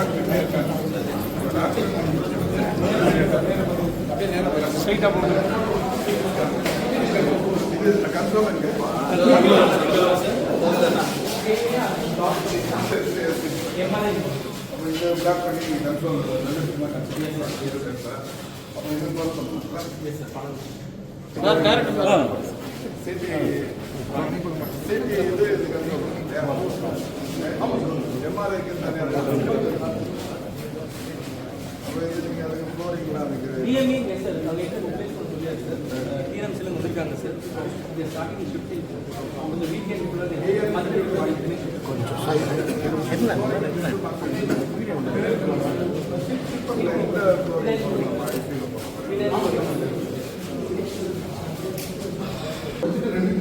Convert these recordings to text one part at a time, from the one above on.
பார்த்துக்கிட்டே இருக்காங்க பிளாக் பண்ணி சரி டிஎம்இ சார் அவங்க என்ன ரிப்ளேஸ்மெண்ட் சொல்லியாச்சு சார் டிஎம்சியில் வந்திருக்காங்க சார் இது ஸ்டார்டிங் ஷிஃப்டிங் கொஞ்சம்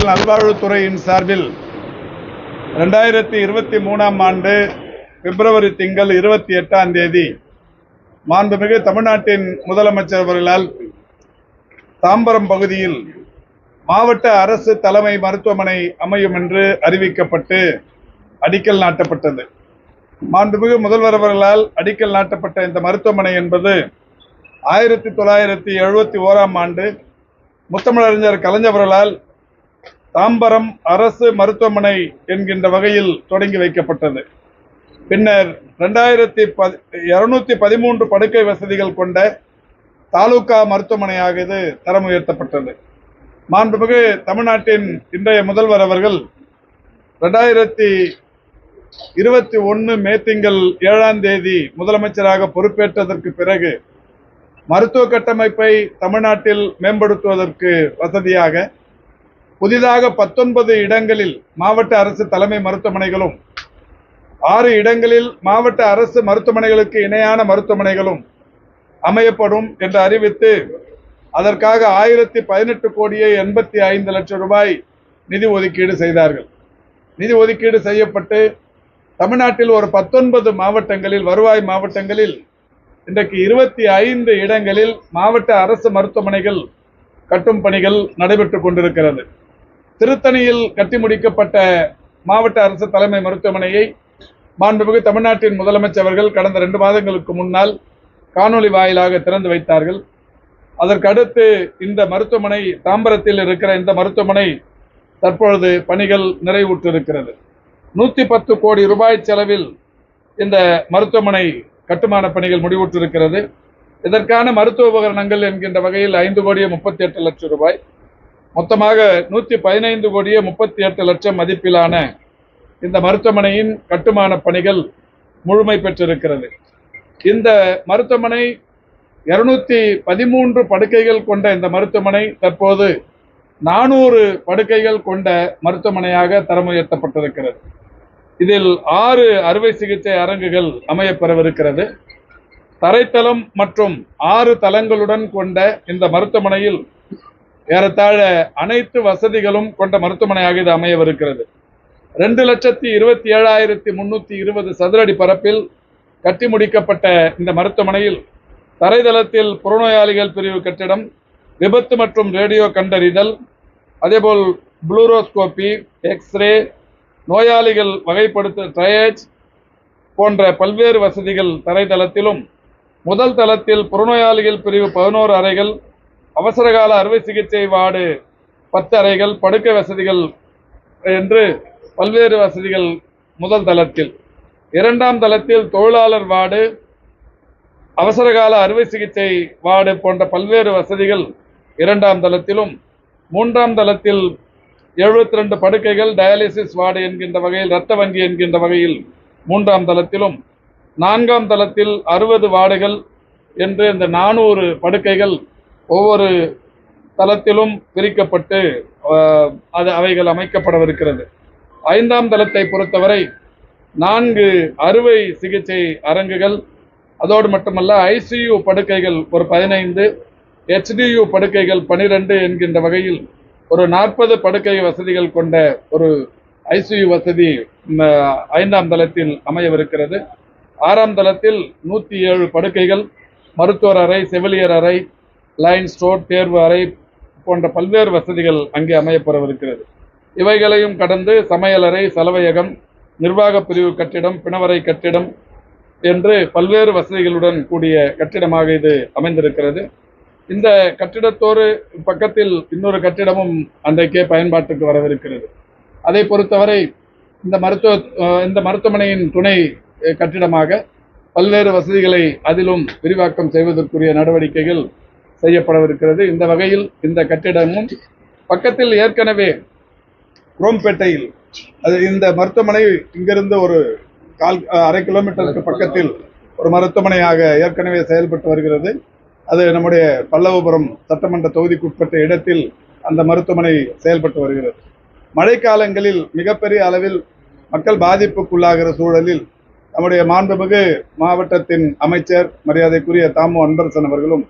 மக்கள் நல்வாழ்வுத்துறையின் சார்பில் ரெண்டாயிரத்தி இருபத்தி மூணாம் ஆண்டு பிப்ரவரி திங்கள் இருபத்தி எட்டாம் தேதி மாண்புமிகு தமிழ்நாட்டின் முதலமைச்சர் அவர்களால் தாம்பரம் பகுதியில் மாவட்ட அரசு தலைமை மருத்துவமனை அமையும் என்று அறிவிக்கப்பட்டு அடிக்கல் நாட்டப்பட்டது. மாண்புமிகு முதல்வர் அவர்களால் அடிக்கல் நாட்டப்பட்ட இந்த மருத்துவமனை என்பது ஆயிரத்தி தொள்ளாயிரத்தி எழுபத்தி ஓராம் ஆண்டு முத்தமிழறிஞர் கலைஞர் அவர்களால் தாம்பரம் அரசு மருத்துவமனை என்கின்ற வகையில் தொடங்கி வைக்கப்பட்டது. பின்னர் ரெண்டாயிரத்தி பதி இருநூத்தி பதிமூன்று படுக்கை வசதிகள் கொண்ட தாலுகா மருத்துவமனையாக இது தரம் உயர்த்தப்பட்டது. மாண்புமிகு தமிழ்நாட்டின் இன்றைய முதல்வர் அவர்கள் ரெண்டாயிரத்தி இருபத்தி ஒன்று மே திங்கள் ஏழாம் தேதி முதலமைச்சராக பொறுப்பேற்றதற்கு பிறகு மருத்துவ கட்டமைப்பை தமிழ்நாட்டில் மேம்படுத்துவதற்கு வசதியாக புதிதாக பத்தொன்பது இடங்களில் மாவட்ட அரசு தலைமை மருத்துவமனைகளும் ஆறு இடங்களில் மாவட்ட அரசு மருத்துவமனைகளுக்கு இணையான மருத்துவமனைகளும் அமையப்படும் என்று அறிவித்து அதற்காக ஆயிரத்தி பதினெட்டு கோடியே எண்பத்தி ஐந்து லட்சம் ரூபாய் நிதி ஒதுக்கீடு செய்தார்கள். நிதி ஒதுக்கீடு செய்யப்பட்டு தமிழ்நாட்டில் ஒரு பத்தொன்பது மாவட்டங்களில் வருவாய் மாவட்டங்களில் இன்றைக்கு இருபத்தி ஐந்து இடங்களில் மாவட்ட அரசு மருத்துவமனைகள் கட்டும் பணிகள் நடைபெற்று கொண்டிருக்கிறது. திருத்தணியில் கட்டி முடிக்கப்பட்ட மாவட்ட அரசு தலைமை மருத்துவமனையை மாண்புமிகு தமிழ்நாட்டின் முதலமைச்சர் அவர்கள் கடந்த ரெண்டு மாதங்களுக்கு முன்னால் காணொளி வாயிலாக திறந்து வைத்தார்கள். அதற்கு அடுத்து இந்த மருத்துவமனை தாம்பரத்தில் இருக்கிற இந்த மருத்துவமனை தற்பொழுது பணிகள் நிறைவுற்றிருக்கிறது. நூற்றி பத்து கோடி ரூபாய் செலவில் இந்த மருத்துவமனை கட்டுமான பணிகள் முடிவுற்றிருக்கிறது. இதற்கான மருத்துவ உபகரணங்கள் என்கின்ற வகையில் ஐந்து கோடியே முப்பத்தி எட்டு லட்சம் ரூபாய். மொத்தமாக நூத்தி பதினைந்து கோடியே முப்பத்தி எட்டு லட்சம் மதிப்பிலான இந்த மருத்துவமனையின் கட்டுமான பணிகள் முழுமை பெற்றிருக்கிறது. இந்த மருத்துவமனை இருநூத்தி பதிமூன்று படுக்கைகள் கொண்ட இந்த மருத்துவமனை தற்போது நானூறு படுக்கைகள் கொண்ட மருத்துவமனையாக தரம் உயர்த்தப்பட்டிருக்கிறது இதில் ஆறு அறுவை சிகிச்சை அரங்குகள் அமையப்பெறவிருக்கிறது. தரைத்தளம் மற்றும் ஆறு தளங்களுடன் கொண்ட இந்த மருத்துவமனையில் ஏறத்தாழ அனைத்து வசதிகளும் கொண்ட மருத்துவமனையாக இது அமையவிருக்கிறது. ரெண்டு லட்சத்தி இருபத்தி ஏழாயிரத்தி முன்னூற்றி இருபது சதுரடி பரப்பில் கட்டி முடிக்கப்பட்ட இந்த மருத்துவமனையில் தரைதளத்தில் புறநோயாளிகள் பிரிவு கட்டிடம் விபத்து மற்றும் ரேடியோ கண்டறிதல் அதேபோல் ப்ளூரோஸ்கோபி எக்ஸ்ரே நோயாளிகள் வகைப்படுத்த ட்ரையேஜ் போன்ற பல்வேறு வசதிகள் தரைதளத்திலும் முதல் தளத்தில் புறநோயாளிகள் பிரிவு பதினோரு அறைகள் அவசரகால அறுவை சிகிச்சை வார்டு பத்து அறைகள் படுக்கை வசதிகள் என்று பல்வேறு வசதிகள் முதல் தளத்தில். இரண்டாம் தளத்தில் தொழிலாளர் வார்டு அவசரகால அறுவை சிகிச்சை வார்டு போன்ற பல்வேறு வசதிகள் இரண்டாம் தளத்திலும். மூன்றாம் தளத்தில் எழுபத்தி ரெண்டு படுக்கைகள் டயாலிசிஸ் வார்டு என்கின்ற வகையில் இரத்த வங்கி என்கின்ற வகையில் மூன்றாம் தளத்திலும். நான்காம் தளத்தில் அறுபது வார்டுகள் என்று இந்த நானூறு படுக்கைகள் ஒவ்வொரு தளத்திலும் பிரிக்கப்பட்டு அது அவைகள் அமைக்கப்படவிருக்கிறது. ஐந்தாம் தளத்தை பொறுத்தவரை நான்கு அறுவை சிகிச்சை அரங்குகள் அதோடு மட்டுமல்ல ஐசியு படுக்கைகள் ஒரு பதினைந்து ஹெச்டியு படுக்கைகள் பனிரெண்டு என்கின்ற வகையில் ஒரு நாற்பது படுக்கை வசதிகள் கொண்ட ஒரு ஐசியு வசதி ஐந்தாம் தளத்தில் அமையவிருக்கிறது. ஆறாம் தளத்தில் நூற்றி ஏழு படுக்கைகள் மருத்துவர் அறை செவிலியர் அறை லைன் ஸ்டோர் தேர்வு அறை போன்ற பல்வேறு வசதிகள் அங்கே அமையப்பெறவிருக்கிறது. இவைகளையும் கடந்து சமையலறை சலவையகம் நிர்வாக பிரிவு கட்டிடம் பிணவரை கட்டிடம் என்று பல்வேறு வசதிகளுடன் கூடிய கட்டிடமாக இது அமைந்திருக்கிறது. இந்த கட்டிடத்தோடு பக்கத்தில் இன்னொரு கட்டிடமும் அன்றைக்கே பயன்பாட்டுக்கு வரவிருக்கிறது. அதை பொறுத்தவரை இந்த மருத்துவ இந்த மருத்துவமனையின் துணை கட்டிடமாக பல்வேறு வசதிகளை அதிலும் விரிவாக்கம் செய்வதற்குரிய நடவடிக்கைகள் செய்யப்படவிருக்கிறது. இந்த வகையில் இந்த கட்டிடமும் பக்கத்தில் ஏற்கனவே குரோம்பேட்டையில் அது இந்த மருத்துவமனை இங்கிருந்து ஒரு கால் அரை கிலோமீட்டருக்கு பக்கத்தில் ஒரு மருத்துவமனையாக ஏற்கனவே செயல்பட்டு வருகிறது. அது நம்முடைய பல்லவபுரம் சட்டமன்ற தொகுதிக்குட்பட்ட இடத்தில் அந்த மருத்துவமனை செயல்பட்டு வருகிறது. மழைக்காலங்களில் மிகப்பெரிய அளவில் மக்கள் பாதிப்புக்குள்ளாகிற சூழலில் நம்முடைய மாண்புமிகு மாவட்டத்தின் அமைச்சர் மரியாதைக்குரிய தாமு அன்பரசன் அவர்களும்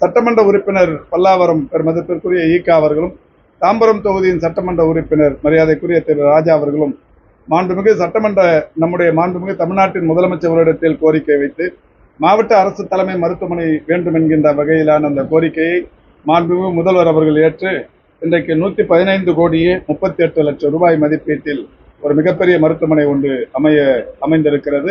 சட்டமன்ற உறுப்பினர் பல்லாவரம் பெருமதிப்பிற்குரிய ஈகா அவர்களும் தாம்பரம் தொகுதியின் சட்டமன்ற உறுப்பினர் மரியாதைக்குரிய திரு ராஜா அவர்களும் மாண்புமிகு சட்டமன்ற நம்முடைய மாண்புமிகு தமிழ்நாட்டின் முதலமைச்சரிடத்தில் கோரிக்கை வைத்து மாவட்ட அரசு தலைமை மருத்துவமனை வேண்டும் என்கின்ற வகையிலான அந்த கோரிக்கையை மாண்புமிகு முதல்வர் அவர்கள் ஏற்று இன்றைக்கு நூற்றி பதினைந்து கோடியே முப்பத்தி எட்டு லட்சம் ரூபாய் மதிப்பீட்டில் ஒரு மிகப்பெரிய மருத்துவமனை ஒன்று அமைய அமைந்திருக்கிறது.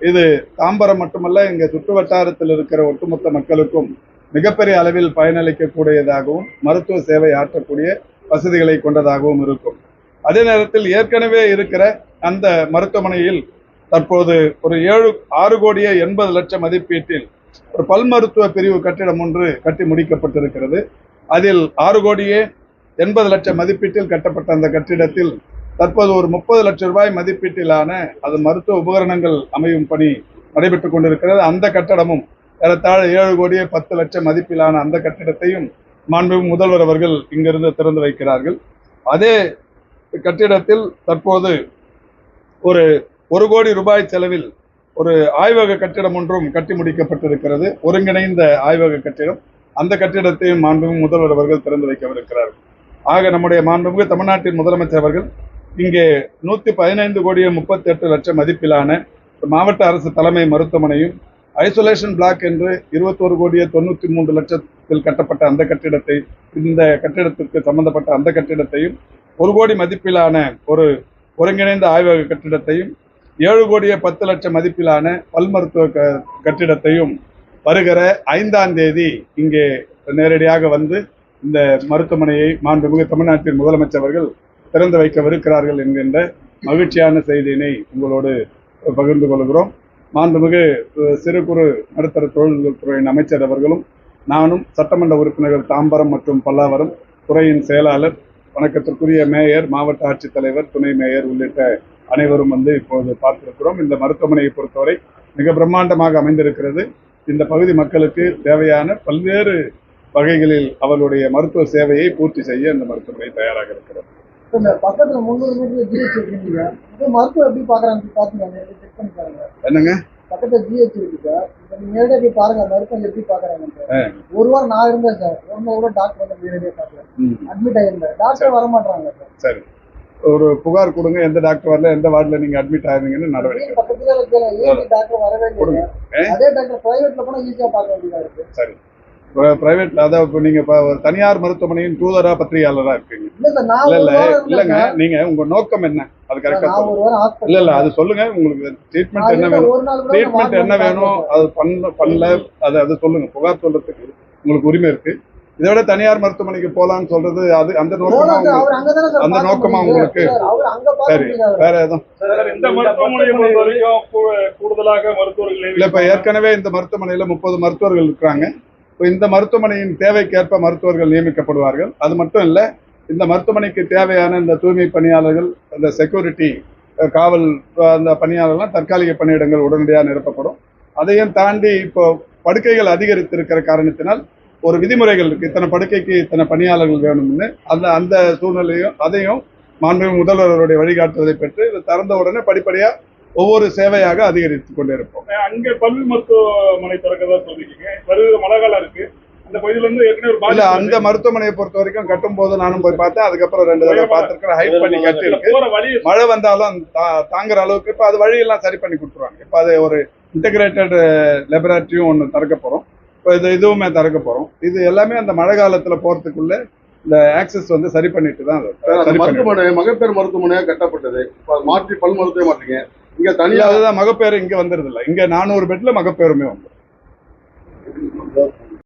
இது தாம்பரம் மட்டுமல்ல இங்கே சுற்று வட்டாரத்தில் இருக்கிற ஒட்டுமொத்த மக்களுக்கும் மிகப்பெரிய அளவில் பயனளிக்கக்கூடியதாகவும் மருத்துவ சேவை ஆற்றக்கூடிய வசதிகளை கொண்டதாகவும் இருக்கும். அதே நேரத்தில் ஏற்கனவே இருக்கிற அந்த மருத்துவமனையில் தற்போது ஒரு ஏழு ஆறு கோடியே எண்பது லட்சம் மதிப்பீட்டில் ஒரு பல் மருத்துவ பிரிவு கட்டிடம் ஒன்று கட்டி முடிக்கப்பட்டிருக்கிறது. அதில் ஆறு கோடியே எண்பது லட்சம் மதிப்பீட்டில் கட்டப்பட்ட அந்த கட்டிடத்தில் தற்போது ஒரு முப்பது லட்சம் ரூபாய் மதிப்பீட்டிலான அது மருத்துவ உபகரணங்கள் அமையும் பணி நடைபெற்று கொண்டிருக்கிறது. அந்த கட்டடமும் ஏறத்தாழ ஏழு கோடியே பத்து லட்சம் மதிப்பிலான அந்த கட்டிடத்தையும் மாண்புமிகு முதல்வர் அவர்கள் இங்கிருந்து திறந்து வைக்கிறார்கள். அதே கட்டிடத்தில் தற்போது ஒரு ஒரு கோடி ரூபாய் செலவில் ஒரு ஆய்வக கட்டிடம் ஒன்றும் கட்டி முடிக்கப்பட்டிருக்கிறது. ஒருங்கிணைந்த ஆய்வக கட்டிடம். அந்த கட்டிடத்தையும் மாண்புமிகு முதல்வர் அவர்கள் திறந்து வைக்கவிருக்கிறார்கள் ஆக நம்முடைய மாண்புமிகு தமிழ்நாட்டின் முதலமைச்சர் அவர்கள் இங்கே நூற்றி பதினைந்து கோடியே முப்பத்தி எட்டு லட்சம் மதிப்பிலான மாவட்ட அரசு தலைமை மருத்துவமனையும் ஐசோலேஷன் பிளாக் என்று இருபத்தோரு கோடியே தொண்ணூற்றி மூன்று லட்சத்தில் கட்டப்பட்ட அந்த கட்டிடத்தை இந்த கட்டிடத்திற்கு சம்பந்தப்பட்ட அந்த கட்டிடத்தையும் ஒரு கோடி மதிப்பிலான ஒரு ஒருங்கிணைந்த ஆய்வக கட்டிடத்தையும் ஏழு கோடியே பத்து லட்சம் மதிப்பிலான பல் மருத்துவ க கட்டிடத்தையும் வருகிற ஐந்தாம் தேதி இங்கே நேரடியாக வந்து இந்த மருத்துவமனையை மாண்புமிகு தமிழ்நாட்டின் முதலமைச்சர் அவர்கள் திறந்து வைக்கவிருக்கிறார்கள் என்கின்ற மகிழ்ச்சியான செய்தியினை உங்களோடு பகிர்ந்து கொள்கிறோம். மாண்புமிகு சிறு குறு நடுத்தர தொழில்கள் துறையின் அமைச்சர் அவர்களும் நானும் சட்டமன்ற உறுப்பினர்கள் தாம்பரம் மற்றும் பல்லாவரம் துறையின் செயலாளர் வணக்கத்திற்குரிய மேயர் மாவட்ட ஆட்சித்தலைவர் துணை மேயர் உள்ளிட்ட அனைவரும் வந்து இப்போது பார்த்திருக்கிறோம். இந்த மருத்துவமனையை பொறுத்தவரை மிக பிரம்மாண்டமாக அமைந்திருக்கிறது. இந்த பகுதி மக்களுக்கு தேவையான பல்வேறு வகைகளில் அவர்களுடைய மருத்துவ சேவையை பூர்த்தி செய்ய இந்த மருத்துவமனை தயாராக இருக்கிறது. பக்கத்துல முந்நூறு மீட்டர் ஜிஹெச் இருக்குங்க மருத்துவம் எப்படி பாக்குறாங்க? பாத்தீங்க செக் பண்ணி பாருங்க. என்னங்க? பக்கத்துல ஜிஹெச் இருக்கு சார். நேரடியா போய் பாருங்க மருத்துவம் எப்படி பாக்குறாங்க ஒரு வாரம் நான் இருந்தேன் சார். ஒரு கூட டாக்டர் வந்து நேரடியா பாக்கல அட்மிட் ஆயிருந்தேன். டாக்டர் வர மாட்டாங்க சார். சரி. ஒரு புகார் கொடுங்க எந்த டாக்டர் வரல எந்த வார்டில் நீங்க அட்மிட் ஆயிருந்தீங்கன்னு நடவடிக்கை பக்கத்துல டாக்டர் வரவே இல்லை அதே டாக்டர் பிரைவேட்ல போனா ஈஸியா பார்க்க வேண்டியதா இருக்கு. சரி. பிரைவேட்ல அதாவது இப்போ நீங்க இப்ப ஒரு தனியார் மருத்துவமனையின் தூதரா பத்திரிகையாளரா இருக்கீங்க. இல்ல இல்ல இல்லங்க நீங்க உங்க நோக்கம் என்ன? அது. கரெக்டா நான் ஒரு வாரம் ஹாஸ்பிட்டல் இல்ல இல்ல அது சொல்லுங்க. உங்களுக்கு ட்ரீட்மெண்ட் என்ன வேணும்? ட்ரீட்மெண்ட் என்ன வேணும். அது பண்ண பண்ணல. அது அது சொல்லுங்க. புகார் சொல்றதுக்கு உங்களுக்கு உரிமை இருக்கு. இதை விட தனியார் மருத்துவமனைக்கு போலாம்னு சொல்றது அது அந்த நோக்கமா அந்த நோக்கமா. உங்களுக்கு? சார். வேற எதுவும்? கூடுதலாக மருத்துவர்கள் இல்ல இப்ப ஏற்கனவே இந்த மருத்துவமனையில முப்பது மருத்துவர்கள் இருக்கிறாங்க. இந்த மருத்துவமனையின் தேவைக்கேற்ப மருத்துவர்கள் நியமிக்கப்படுவார்கள். அது மட்டும் இல்லை இந்த மருத்துவமனைக்கு தேவையான இந்த தூய்மை பணியாளர்கள் இந்த செக்யூரிட்டி காவல் அந்த பணியாளர்கள்லாம் தற்காலிக பணியிடங்கள் உடனடியாக நிரப்பப்படும். அதையும் தாண்டி இப்போ படுக்கைகள் அதிகரித்திருக்கிற காரணத்தினால் ஒரு விதிமுறைகள் இருக்குது இத்தனை படுக்கைக்கு இத்தனை பணியாளர்கள் வேணும்னு. அந்த அந்த சூழ்நிலையும் அதையும் மாண்புமிகு முதல்வருடைய வழிகாட்டுவதை பெற்று இது திறந்த உடனே படிப்படியாக ஒவ்வொரு சேவையாக அதிகரித்து கொண்டிருப்போம் அங்க பல் மருத்துவமனை திறக்கதா சொல்லிருக்கீங்க. வருகிற மழை காலம் இருக்கு. அந்த பகுதியில இருந்து ஏற்கனவே ஒரு இல்ல பாதிப்பு அந்த மருத்துவமனையை பொறுத்த வரைக்கும் கட்டும் போது நானும் போய் பார்த்தேன். அதுக்கப்புறம் ரெண்டு தடவை பார்த்திருக்கிறேன். ஹைட் பண்ணி கட்டி இருக்கு. மழை வந்தாலும் தாங்குற அளவுக்கு இப்ப அது வழியெல்லாம் சரி பண்ணி கொடுத்துருவாங்க. இப்ப அது ஒரு இன்டகிரேட்டட் லெபரேட்டரியும் ஒன்று திறக்க போறோம். இப்போ இது இதுவுமே திறக்க போறோம். இது எல்லாமே அந்த மழை காலத்துல போறதுக்குள்ள இந்த ஆக்சஸ் வந்து சரி பண்ணிட்டு தான் மருத்துவமனை மகப்பேறு மருத்துவமனையா கட்டப்பட்டது. இப்ப மாற்றி பல் மருத்துவ மாட்டீங்க இங்க தனியாக மகப்பேறு இங்க வந்துருது இல்ல இங்க நானூறு பெட்ல மகப்பேறுமே வந்துடும்